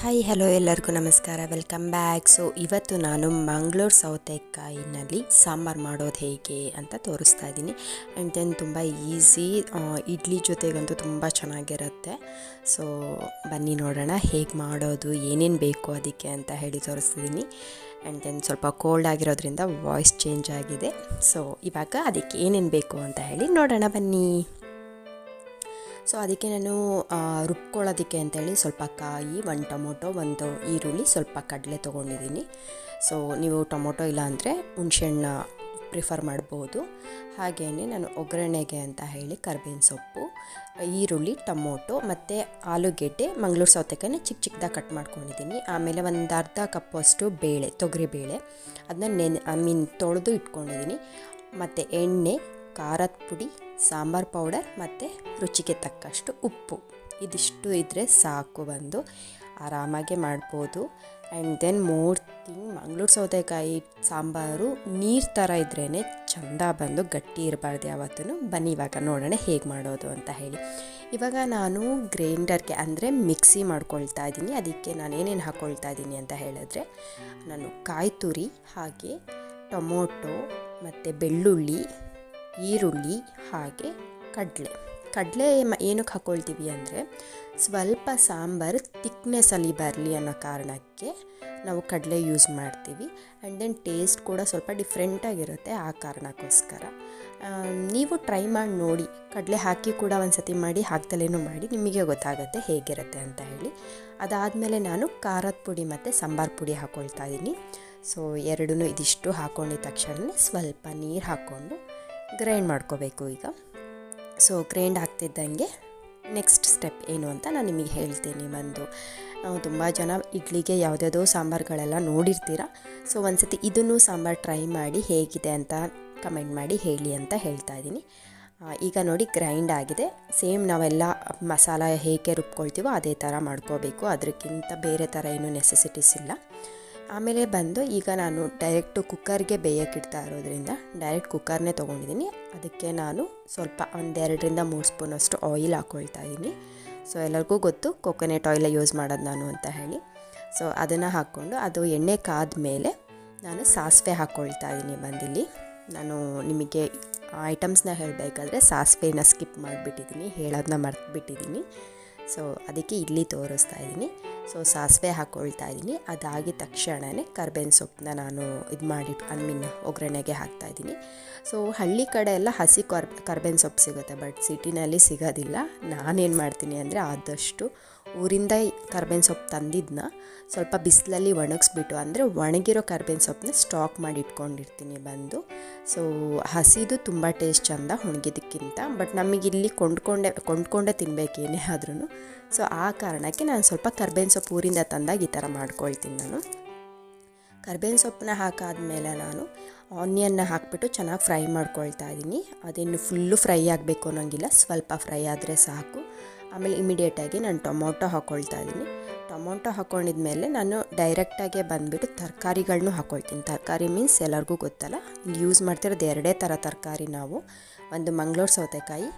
Hi hello ಎಲ್ಲರಿಗೂ ನಮಸ್ಕಾರ. Welcome back so ಇವತ್ತು ನಾನು ಮಂಗಳೂರು ಸೌತೆಕಾಯಿನಲ್ಲಿ ಸಾಂಬಾರು ಮಾಡೋದು ಹೇಗೆ ಅಂತ ತೋರಿಸ್ತಾ ಇದ್ದೀನಿ. ಆ್ಯಂಡ್ ದೆನ್ ತುಂಬ ಈಸಿ ಇಡ್ಲಿ ಜೊತೆಗಂತೂ ತುಂಬ ಚೆನ್ನಾಗಿರುತ್ತೆ. ಸೊ ಬನ್ನಿ ನೋಡೋಣ ಹೇಗೆ ಮಾಡೋದು, ಏನೇನು ಬೇಕು ಅದಕ್ಕೆ ಅಂತ ಹೇಳಿ ತೋರಿಸ್ತಿದ್ದೀನಿ. ಆ್ಯಂಡ್ ದೆನ್ ಸ್ವಲ್ಪ ಕೋಲ್ಡ್ ಆಗಿರೋದ್ರಿಂದ ವಾಯ್ಸ್ ಚೇಂಜ್ ಆಗಿದೆ. ಸೊ ಇವಾಗ ಅದಕ್ಕೆ ಏನೇನು ಬೇಕು ಅಂತ ಹೇಳಿ ನೋಡೋಣ ಬನ್ನಿ. ಸೊ ಅದಕ್ಕೆ ನಾನು ರುಬ್ಕೊಳ್ಳೋದಕ್ಕೆ ಅಂತೇಳಿ ಸ್ವಲ್ಪ ಕಾಯಿ, ಒಂದು ಟೊಮೊಟೊ, ಒಂದು ಈರುಳ್ಳಿ, ಸ್ವಲ್ಪ ಕಡಲೆ ತೊಗೊಂಡಿದ್ದೀನಿ. ಸೊ ನೀವು ಟೊಮೊಟೊ ಇಲ್ಲ ಅಂದರೆ ಹುಣ್ಸೆಹಣ್ಣ ಪ್ರಿಫರ್ ಮಾಡ್ಬೋದು. ಹಾಗೆಯೇ ನಾನು ಒಗ್ಗರಣೆಗೆ ಅಂತ ಹೇಳಿ ಕರ್ಬೇವಿನ ಸೊಪ್ಪು, ಈರುಳ್ಳಿ, ಟೊಮೊಟೊ ಮತ್ತು ಆಲೂಗೆಡ್ಡೆ, ಮಂಗಳೂರು ಸೌತೆಕಾಯಿನ ಚಿಕ್ಕ ಚಿಕ್ಕದಾಗಿ ಕಟ್ ಮಾಡ್ಕೊಂಡಿದ್ದೀನಿ. ಆಮೇಲೆ ಒಂದು ಅರ್ಧ ಕಪ್ಪಷ್ಟು ಬೇಳೆ, ತೊಗರಿ ಬೇಳೆ, ಅದನ್ನ ನೆನೆ ಐ ಮೀನ್ ತೊಳೆದು ಇಟ್ಕೊಂಡಿದ್ದೀನಿ. ಮತ್ತು ಎಣ್ಣೆ, ಖಾರದ ಪುಡಿ ಸಾಂಬಾರ್ ಪೌಡರ್ ಮತ್ತು ರುಚಿಗೆ ತಕ್ಕಷ್ಟು ಉಪ್ಪು. ಇದಿಷ್ಟು ಇದ್ದರೆ ಸಾಕು ಬಂದು. ಆರಾಮಾಗೆ ಮಾಡ್ಬೋದು. And then more thing Mangaluru ಸೌತೆಕಾಯಿ ಸಾಂಬಾರು ನೀರು ಥರ ಇದ್ರೇ ಚಂದ ಬಂದು ಗಟ್ಟಿ ಇರಬಾರ್ದು ಯಾವತ್ತೂ ಬನ್ನಿ ಇವಾಗ ನೋಡೋಣ ಹೇಗೆ ಮಾಡೋದು ಅಂತ ಹೇಳಿ. ಇವಾಗ ನಾನು ಗ್ರೈಂಡರ್ಗೆ ಅಂದರೆ ಮಿಕ್ಸಿ ಮಾಡ್ಕೊಳ್ತಾ ಇದ್ದೀನಿ ಅದಕ್ಕೆ ನಾನು ಏನೇನು ಹಾಕ್ಕೊಳ್ತಾ ಇದ್ದೀನಿ ಅಂತ ಹೇಳಿದ್ರೆ ನಾನು ಕಾಯಿ ತುರಿ ಹಾಗೆ ಟೊಮೊಟೊ ಮತ್ತು ಬೆಳ್ಳುಳ್ಳಿ ಈರುಳ್ಳಿ ಹಾಗೆ ಕಡಲೆ. ಕಡಲೆ ಏನಕ್ಕೆ ಹಾಕ್ಕೊಳ್ತೀವಿ ಅಂದರೆ ಸ್ವಲ್ಪ ಸಾಂಬಾರು ತಿಕ್ನೆಸ್ಸಲ್ಲಿ ಬರಲಿ ಅನ್ನೋ ಕಾರಣಕ್ಕೆ ನಾವು ಕಡಲೆ ಯೂಸ್ ಮಾಡ್ತೀವಿ. ಆ್ಯಂಡ್ ದೆನ್ ಟೇಸ್ಟ್ ಕೂಡ ಸ್ವಲ್ಪ ಡಿಫ್ರೆಂಟಾಗಿರುತ್ತೆ ಆ ಕಾರಣಕ್ಕೋಸ್ಕರ. ನೀವು ಟ್ರೈ ಮಾಡಿ ನೋಡಿ. ಕಡಲೆ ಹಾಕಿ ಕೂಡ ಒಂದು ಸತಿ ಮಾಡಿ ಹಾಕ್ದಲೇನೂ ಮಾಡಿ ನಿಮಗೆ ಗೊತ್ತಾಗುತ್ತೆ ಹೇಗಿರುತ್ತೆ ಅಂತ ಹೇಳಿ. ಅದಾದಮೇಲೆ ನಾನು ಖಾರದ ಪುಡಿ ಮತ್ತು ಸಾಂಬಾರು ಪುಡಿ ಹಾಕ್ಕೊಳ್ತಾ ಇದ್ದೀನಿ. ಸೊ ಎರಡೂ ಇದಿಷ್ಟು ಹಾಕೊಂಡಿದ ತಕ್ಷಣ ಸ್ವಲ್ಪ ನೀರು ಹಾಕ್ಕೊಂಡು ಗ್ರೈಂಡ್ ಮಾಡ್ಕೋಬೇಕು ಈಗ. ಸೊ ಗ್ರೈಂಡ್ ಆಗ್ತಿದ್ದಂಗೆ ನೆಕ್ಸ್ಟ್ ಸ್ಟೆಪ್ ಏನು ಅಂತ ನಾನು ನಿಮಗೆ ಹೇಳ್ತೀನಿ. ಬಂದು ತುಂಬ ಜನ ಇಡ್ಲಿಗೆ ಯಾವುದ್ಯಾವುದೋ ಸಾಂಬಾರುಗಳೆಲ್ಲ ನೋಡಿರ್ತೀರ. ಸೊ ಒಂದ್ಸತಿ ಇದನ್ನು ಸಾಂಬಾರು ಟ್ರೈ ಮಾಡಿ ಹೇಗಿದೆ ಅಂತ ಕಮೆಂಟ್ ಮಾಡಿ ಹೇಳಿ ಅಂತ ಹೇಳ್ತಾ ಇದ್ದೀನಿ. ಈಗ ನೋಡಿ ಗ್ರೈಂಡ್ ಆಗಿದೆ. ಸೇಮ್ ನಾವೆಲ್ಲ ಮಸಾಲ ಹೇಗೆ ರುಬ್ಕೊಳ್ತೀವೋ ಅದೇ ಥರ ಮಾಡ್ಕೋಬೇಕು. ಅದಕ್ಕಿಂತ ಬೇರೆ ಥರ ಏನೂ ನೆಸೆಸಿಟೀಸ್ ಇಲ್ಲ. ಆಮೇಲೆ ಬಂದು ಈಗ ನಾನು ಡೈರೆಕ್ಟು ಕುಕ್ಕರ್ಗೆ ಬೇಯಕ್ಕಿಡ್ತಾ ಇರೋದ್ರಿಂದ ಡೈರೆಕ್ಟ್ ಕುಕ್ಕರ್ನೇ ತೊಗೊಂಡಿದ್ದೀನಿ. ಅದಕ್ಕೆ ನಾನು ಸ್ವಲ್ಪ ಒಂದೆರಡರಿಂದ ಮೂರು ಸ್ಪೂನಷ್ಟು ಆಯಿಲ್ ಹಾಕ್ಕೊಳ್ತಾ ಇದ್ದೀನಿ. ಸೊ ಎಲ್ಲರಿಗೂ ಗೊತ್ತು ಕೊಕೊನೆಟ್ ಆಯಿಲ್ ಯೂಸ್ ಮಾಡೋದು ನಾನು ಅಂತ ಹೇಳಿ. ಸೊ ಅದನ್ನು ಹಾಕ್ಕೊಂಡು ಅದು ಎಣ್ಣೆ ಕಾದ ಮೇಲೆ ನಾನು ಸಾಸಿವೆ ಹಾಕ್ಕೊಳ್ತಾ ಇದ್ದೀನಿ ಬಂದಿಲ್ಲಿ. ನಾನು ನಿಮಗೆ ಐಟಮ್ಸ್ನ ಹೇಳಬೇಕಾದ್ರೆ ಸಾಸಿವೆನ ಸ್ಕಿಪ್ ಮಾಡಿಬಿಟ್ಟಿದ್ದೀನಿ ಹೇಳೋದನ್ನ ಮರ್ತ್ಬಿಟ್ಟಿದ್ದೀನಿ. ಸೊ ಅದಕ್ಕೆ ಇಲ್ಲಿ ತೋರಿಸ್ತಾ ಇದ್ದೀನಿ. ಸೊ ಸಾಸಿವೆ ಹಾಕ್ಕೊಳ್ತಾ ಇದ್ದೀನಿ. ಅದಾಗಿದ ತಕ್ಷಣವೇ ಕರ್ಬೇವಿನ ಸೊಪ್ಪನ್ನ ನಾನು ಇದು ಮಾಡಿ ಐ ಮೀನ್ ಒಗ್ಗರಣೆಗೆ ಹಾಕ್ತಾ ಇದ್ದೀನಿ. ಸೊ ಹಳ್ಳಿ ಕಡೆ ಎಲ್ಲ ಹಸಿ ಕರ್ ಕರ್ಬೇವಿನ ಸೊಪ್ಪು ಸಿಗುತ್ತೆ, ಬಟ್ ಸಿಟಿನಲ್ಲಿ ಸಿಗೋದಿಲ್ಲ. ನಾನೇನು ಮಾಡ್ತೀನಿ ಅಂದರೆ ಆದಷ್ಟು ಊರಿಂದ ಕರ್ಬೇವಿನ ಸೊಪ್ಪು ತಂದಿದ್ದನ್ನ ಸ್ವಲ್ಪ ಬಿಸಿಲಲ್ಲಿ ಒಣಗಿಸ್ಬಿಟ್ಟು, ಅಂದರೆ ಒಣಗಿರೋ ಕರ್ಬೇವಿನ ಸೊಪ್ಪನ್ನ ಸ್ಟಾಕ್ ಮಾಡಿ ಇಟ್ಕೊಂಡಿರ್ತೀನಿ ಬಂದು. ಸೊ ಹಸಿದು ತುಂಬ ಟೇಸ್ಟ್ ಚಂದ ಒಣಗಿದ್ದಕ್ಕಿಂತ ಬಟ್ ನಮಗಿಲ್ಲಿ ಕೊಂಡ್ಕೊಂಡೆ, ಕೊಂಡ್ಕೊಂಡೇ ತಿನ್ನಬೇಕೇನೇ ಆದ್ರೂ ಸೊ ಆ ಕಾರಣಕ್ಕೆ ನಾನು ಸ್ವಲ್ಪ ಕರ್ಬೇವಿನ ಊರಿಂದ ತಂದಾಗ ಈ ಥರ ಮಾಡ್ಕೊಳ್ತೀನಿ ನಾನು. ಕರ್ಬೇವಿನ ಸೊಪ್ಪನ್ನ ಹಾಕಾದ್ಮೇಲೆ ನಾನು ಆನಿಯನ್ನ ಹಾಕಿಬಿಟ್ಟು ಚೆನ್ನಾಗಿ ಫ್ರೈ ಮಾಡ್ಕೊಳ್ತಾ ಇದ್ದೀನಿ ಅದೇನು ಫುಲ್ಲು ಫ್ರೈ ಆಗಬೇಕು ಅನ್ನೋಂಗಿಲ್ಲ, ಸ್ವಲ್ಪ ಫ್ರೈ ಆದರೆ ಸಾಕು. ಆಮೇಲೆ ಇಮಿಡಿಯೇಟಾಗಿ ನಾನು ಟೊಮೊಟೊ ಹಾಕ್ಕೊಳ್ತಾ ಇದ್ದೀನಿ ಟೊಮೊಟೊ ಹಾಕ್ಕೊಂಡಿದ್ಮೇಲೆ ನಾನು ಡೈರೆಕ್ಟಾಗೆ ಬಂದುಬಿಟ್ಟು ತರಕಾರಿಗಳನ್ನೂ ಹಾಕ್ಕೊಳ್ತೀನಿ ತರಕಾರಿ ಮೀನ್ಸ್ ಎಲ್ಲರಿಗೂ ಗೊತ್ತಲ್ಲ? ಇಲ್ಲಿ ಯೂಸ್ ಮಾಡ್ತಿರೋದು ಎರಡೇ ಥರ ತರಕಾರಿ ನಾವು. ಒಂದು ಮಂಗಳೂರು ಸೌತೆಕಾಯಿ,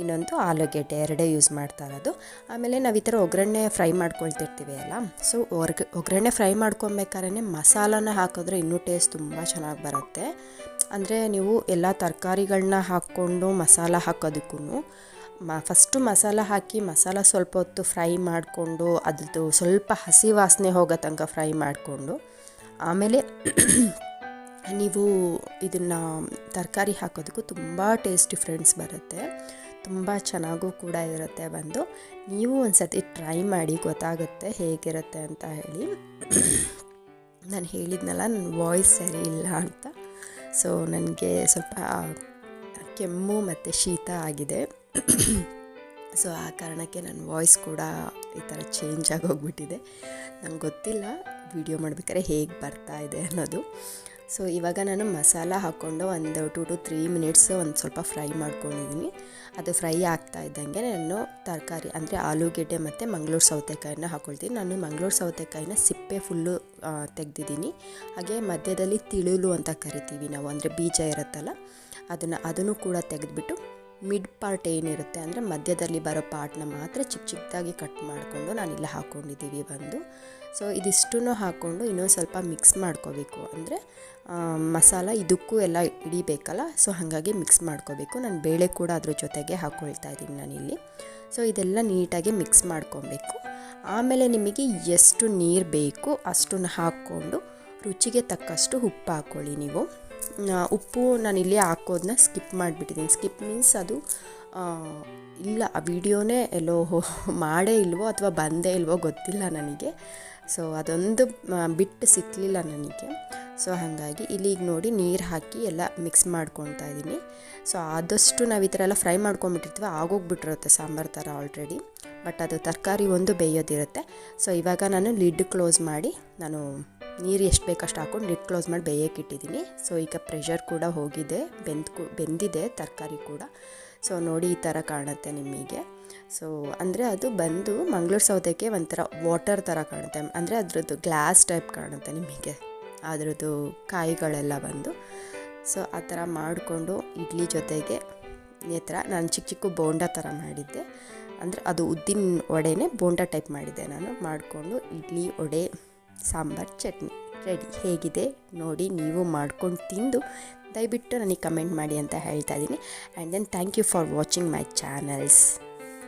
ಇನ್ನೊಂದು ಆಲೂಗೆಡ್ಡೆ, ಎರಡೇ ಯೂಸ್ ಮಾಡ್ತಾ ಇರೋದು. ಆಮೇಲೆ ನಾವು ಈ ಥರ ಒಗ್ಗರಣೆ ಫ್ರೈ ಮಾಡ್ಕೊಳ್ತಿರ್ತೀವಿ ಅಲ್ಲ? ಸೊ ಒರ್ಗ, ಒಗ್ಗರಣೆ ಫ್ರೈ ಮಾಡ್ಕೊಬೇಕಾದ್ರೆ ಮಸಾಲಾನ ಹಾಕಿದ್ರೆ ಇನ್ನೂ ಟೇಸ್ಟ್ ತುಂಬ ಚೆನ್ನಾಗಿ ಬರುತ್ತೆ. ಅಂದರೆ ನೀವು ಎಲ್ಲ ತರಕಾರಿಗಳನ್ನ ಹಾಕ್ಕೊಂಡು ಮಸಾಲ ಹಾಕೋದಕ್ಕೂ ಮ ಫಸ್ಟು ಮಸಾಲ ಹಾಕಿ ಮಸಾಲ ಸ್ವಲ್ಪ ಹೊತ್ತು ಫ್ರೈ ಮಾಡಿಕೊಂಡು ಅದ್ರದ್ದು ಸ್ವಲ್ಪ ಹಸಿ ವಾಸನೆ ಹೋಗೋ ತನಕ ಫ್ರೈ ಮಾಡಿಕೊಂಡು ಆಮೇಲೆ ನೀವು ಇದನ್ನು ತರಕಾರಿ ಹಾಕೋದಕ್ಕೂ ತುಂಬ ಟೇಸ್ಟಿ ಫ್ರೆಂಡ್ಸ್ ಬರುತ್ತೆ. ತುಂಬ ಚೆನ್ನಾಗೂ ಕೂಡ ಇರುತ್ತೆ ಬಂದು. ನೀವು ಒಂದು ಸತಿ ಟ್ರೈ ಮಾಡಿ ಗೊತ್ತಾಗುತ್ತೆ ಹೇಗಿರುತ್ತೆ ಅಂತ ಹೇಳಿ. ನಾನು ಹೇಳಿದ್ನಲ್ಲ ನನ್ನ ವಾಯ್ಸ್ ಸರಿ ಇಲ್ಲ ಅಂತ. ಸೊ ನನಗೆ ಸ್ವಲ್ಪ ಕೆಮ್ಮು ಮತ್ತು ಶೀತ ಆಗಿದೆ. ಸೊ ಆ ಕಾರಣಕ್ಕೆ ನನ್ನ ವಾಯ್ಸ್ ಕೂಡ ಈ ಥರ ಚೇಂಜ್ ಆಗೋಗ್ಬಿಟ್ಟಿದೆ. ನಂಗೆ ಗೊತ್ತಿಲ್ಲ ವಿಡಿಯೋ ಮಾಡ್ಬೇಕಾದ್ರೆ ಹೇಗೆ ಬರ್ತಾ ಇದೆ ಅನ್ನೋದು. ಸೊ ಇವಾಗ ನಾನು ಮಸಾಲ ಹಾಕ್ಕೊಂಡು ಒಂದು ಟು ಟು ತ್ರೀ ಮಿನಿಟ್ಸ್ ಒಂದು ಸ್ವಲ್ಪ ಫ್ರೈ ಮಾಡ್ಕೊಂಡಿದ್ದೀನಿ ಅದು ಫ್ರೈ ಆಗ್ತಾ ಇದ್ದಂಗೆ ನಾನು ತರಕಾರಿ ಅಂದರೆ ಆಲೂಗೆಡ್ಡೆ ಮತ್ತು ಮಂಗಳೂರು ಸೌತೆಕಾಯಿನ ಹಾಕ್ಕೊಳ್ತೀನಿ ನಾನು ಮಂಗಳೂರು ಸೌತೆಕಾಯಿನ ಸಿಪ್ಪೆ ಫುಲ್ಲು ತೆಗೆದಿದ್ದೀನಿ ಹಾಗೆ ಮಧ್ಯದಲ್ಲಿ ತಿಳುಲು ಅಂತ ಕರಿತೀವಿ ನಾವು, ಅಂದರೆ ಬೀಜ ಇರುತ್ತಲ್ಲ, ಅದನ್ನು ಅದನ್ನು ಕೂಡ ತೆಗೆದ್ಬಿಟ್ಟು ಮಿಡ್ ಪಾರ್ಟ್ ಏನಿರುತ್ತೆ ಅಂದರೆ ಮಧ್ಯದಲ್ಲಿ ಬರೋ ಪಾರ್ಟ್ನ ಮಾತ್ರ ಚಿಕ್ಕ ಚಿಕ್ಕದಾಗಿ ಕಟ್ ಮಾಡಿಕೊಂಡು ನಾನಿಲ್ಲಿ ಹಾಕ್ಕೊಂಡಿದ್ದೀವಿ ಬಂದು. ಸೊ ಇದಿಷ್ಟನ್ನು ಹಾಕ್ಕೊಂಡು ಇನ್ನೊಂದು ಸ್ವಲ್ಪ ಮಿಕ್ಸ್ ಮಾಡ್ಕೋಬೇಕು. ಅಂದರೆ ಮಸಾಲ ಇದಕ್ಕೂ ಎಲ್ಲ ಹಿಡಿಬೇಕಲ್ಲ? ಸೊ ಹಾಗಾಗಿ ಮಿಕ್ಸ್ ಮಾಡ್ಕೋಬೇಕು. ನಾನು ಬೇಳೆ ಕೂಡ ಅದ್ರ ಜೊತೆಗೆ ಹಾಕ್ಕೊಳ್ತಾ ಇದ್ದೀನಿ ನಾನಿಲ್ಲಿ. ಸೊ ಇದೆಲ್ಲ ನೀಟಾಗಿ ಮಿಕ್ಸ್ ಮಾಡ್ಕೊಬೇಕು. ಆಮೇಲೆ ನಿಮಗೆ ಎಷ್ಟು ನೀರು ಬೇಕು ಅಷ್ಟನ್ನು ಹಾಕ್ಕೊಂಡು ರುಚಿಗೆ ತಕ್ಕಷ್ಟು ಉಪ್ಪು ಹಾಕ್ಕೊಳ್ಳಿ ನೀವು. ಉಪ್ಪು ಇಲ್ಲಿ ಹಾಕೋದನ್ನ ಸ್ಕಿಪ್ ಮಾಡಿಬಿಟ್ಟಿದ್ದೀನಿ. ಸ್ಕಿಪ್ ಮೀನ್ಸ್ ಅದು ಇಲ್ಲ, ಆ ವಿಡಿಯೋನೇ ಎಲ್ಲೋ ಮಾಡೇ ಇಲ್ವೋ ಅಥವಾ ಬಂದೇ ಇಲ್ವೋ ಗೊತ್ತಿಲ್ಲ ನನಗೆ. ಸೊ ಅದೊಂದು ಬಿಟ್ಟು ಸಿಕ್ಕಲಿಲ್ಲ ನನಗೆ. ಸೊ ಹಾಗಾಗಿ ಇಲ್ಲಿ ಈಗ ನೋಡಿ ನೀರು ಹಾಕಿ ಎಲ್ಲ ಮಿಕ್ಸ್ ಮಾಡ್ಕೊತಾ ಇದ್ದೀನಿ. ಸೊ ಆದಷ್ಟು ನಾವು ಈ ಥರ ಎಲ್ಲ ಫ್ರೈ ಮಾಡ್ಕೊಂಬಿಟ್ಟಿರ್ತೀವಿ ಆಗೋಗ್ಬಿಟ್ಟಿರುತ್ತೆ ಸಾಂಬಾರು ಥರ ಆಲ್ರೆಡಿ ಬಟ್ ಅದು ತರಕಾರಿ ಒಂದು ಬೇಯೋದಿರುತ್ತೆ. ಸೊ ಇವಾಗ ನಾನು ಲಿಡ್ ಕ್ಲೋಸ್ ಮಾಡಿ ನಾನು ನೀರು ಎಷ್ಟು ಬೇಕಷ್ಟು ಹಾಕೊಂಡು ಲಿಟ್ ಕ್ಲೋಸ್ ಮಾಡಿ ಬೇಯಕ್ಕೆ ಇಟ್ಟಿದ್ದೀನಿ. ಸೊ ಈಗ ಪ್ರೆಷರ್ ಕೂಡ ಹೋಗಿದೆ ಬೆಂದ್ಕು ಬೆಂದಿದೆ, ತರಕಾರಿ ಕೂಡ. ಸೊ ನೋಡಿ ಈ ಥರ ಕಾಣುತ್ತೆ ನಿಮಗೆ. ಸೊ ಅಂದರೆ ಅದು ಬಂದು ಮಂಗಳೂರು ಸೌದೆಗೆ ಒಂಥರ ವಾಟರ್ ಥರ ಕಾಣುತ್ತೆ. ಅಂದರೆ ಅದರದ್ದು ಗ್ಲಾಸ್ ಟೈಪ್ ಕಾಣುತ್ತೆ ನಿಮಗೆ. ಅದರದ್ದು ಕಾಯಿಗಳೆಲ್ಲ ಬಂದು. ಸೊ ಆ ಥರ ಮಾಡಿಕೊಂಡು ಇಡ್ಲಿ ಜೊತೆಗೆ ಈ ಥರ ನಾನು ಚಿಕ್ಕ ಚಿಕ್ಕ ಬೋಂಡ ಥರ ಮಾಡಿದ್ದೆ. ಅಂದರೆ ಅದು ಉದ್ದಿನ ವಡೆನೇ ಬೋಂಡ ಟೈಪ್ ಮಾಡಿದ್ದೆ ನಾನು. ಮಾಡಿಕೊಂಡು ಇಡ್ಲಿ, ವಡೆ ಸಾಂಬಾರು ಚಟ್ನಿ. ರೆಡಿ. ಹೇಗಿದೆ? ನೋಡಿ, ನೀವು ಮಾಡ್ಕೊಂಡು ತಿಂದು ದಯವಿಟ್ಟು ನನಗೆ ಕಮೆಂಟ್ ಮಾಡಿ ಅಂತ ಹೇಳ್ತಾ ಇದ್ದೀನಿ. And then thank you for watching my channels